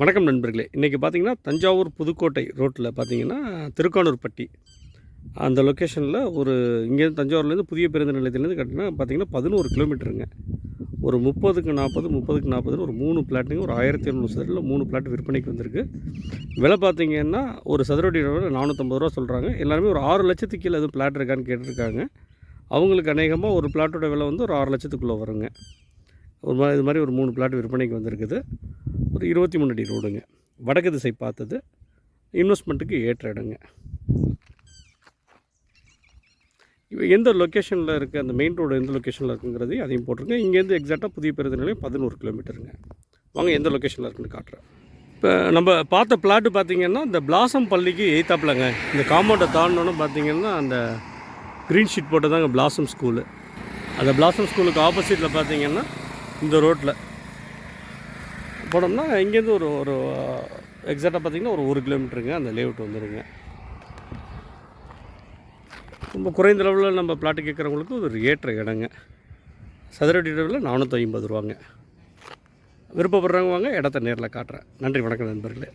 வணக்கம் நண்பர்களே. இன்றைக்கி பார்த்தீங்கன்னா தஞ்சாவூர் புதுக்கோட்டை ரோட்டில் பார்த்தீங்கன்னா திருக்கானூர்பட்டி. அந்த லொக்கேஷனில் ஒரு இங்கேருந்து தஞ்சாவூர்லேருந்து புதிய பேருந்து நிலையத்திலேருந்து கட்டினா பார்த்தீங்கன்னா பதினோரு கிலோமீட்டருங்க. ஒரு முப்பதுக்கு நாற்பது முப்பதுக்கு நாற்பதுன்னு ஒரு மூணு பிளாட்டுங்க. ஒரு ஆயிரத்தி எழுநூறு சதுரில் மூணு பிளாட் விற்பனைக்கு வந்திருக்கு. விலை பார்த்தீங்கன்னா ஒரு சதுரடி நானூற்றம்பது ரூபா சொல்கிறாங்க எல்லாருமே ஒரு ஆறு லட்சத்துக்கு கீழே எதுவும் பிளாட் இருக்கான்னு கேட்டிருக்காங்க. அவங்களுக்கு அநேகமாக ஒரு பிளாட்டோட விலை வந்து ஒரு ஆறு லட்சத்துக்குள்ளே வருங்க. ஒரு மாதிரி இது மாதிரி ஒரு மூணு பிளாட் விற்பனைக்கு வந்திருக்குது. ஒரு இருபத்தி மூணு அடி ரோடுங்க. வடக்கு திசை பார்த்தது. இன்வெஸ்ட்மெண்ட்டுக்கு ஏற்ற இடங்க. இப்போ எந்த லொக்கேஷனில் இருக்குது அந்த மெயின் ரோடு எந்த லொக்கேஷனில் இருக்குங்கிறதையும் அதையும் போட்டிருங்க. இங்கேருந்து எக்ஸாக்டாக புதிய பேருந்து நிலையம் பதினோரு கிலோமீட்டருங்க வாங்க எந்த லொக்கேஷனில் இருக்குன்னு காட்டுறேன். இப்போ நம்ம பார்த்த பிளாட்டு பார்த்தீங்கன்னா இந்த பிளாசம் பள்ளிக்கு எய்த்தாப்பிலங்க. இந்த காம்பவுண்டை தாண்டினோன்னு பார்த்தீங்கன்னா அந்த க்ரீன் ஷீட் போட்டதாங்க பிளாசம் ஸ்கூலு அந்த பிளாசம் ஸ்கூலுக்கு ஆப்போசிட்டில் பார்த்தீங்கன்னா இந்த ரோட்டில் போனோம்னா இங்கேருந்து ஒரு ஒரு எக்ஸாக்டாக பார்த்தீங்கன்னா ஒரு ஒரு கிலோமீட்டருங்க. அந்த லேஅவுட் வந்துடுங்க ரொம்ப குறைந்த அளவில் நம்ம பிளாட்டு கேட்குறவங்களுக்கு ஒரு ஏற்ற இடங்க. சதுரடி அளவில் நானூற்றி ஐம்பது ரூபாங்க. விருப்பப்படுறவங்க வாங்க இடத்த நேரில் காட்டுறேன். நன்றி வணக்கம் நண்பர்களே.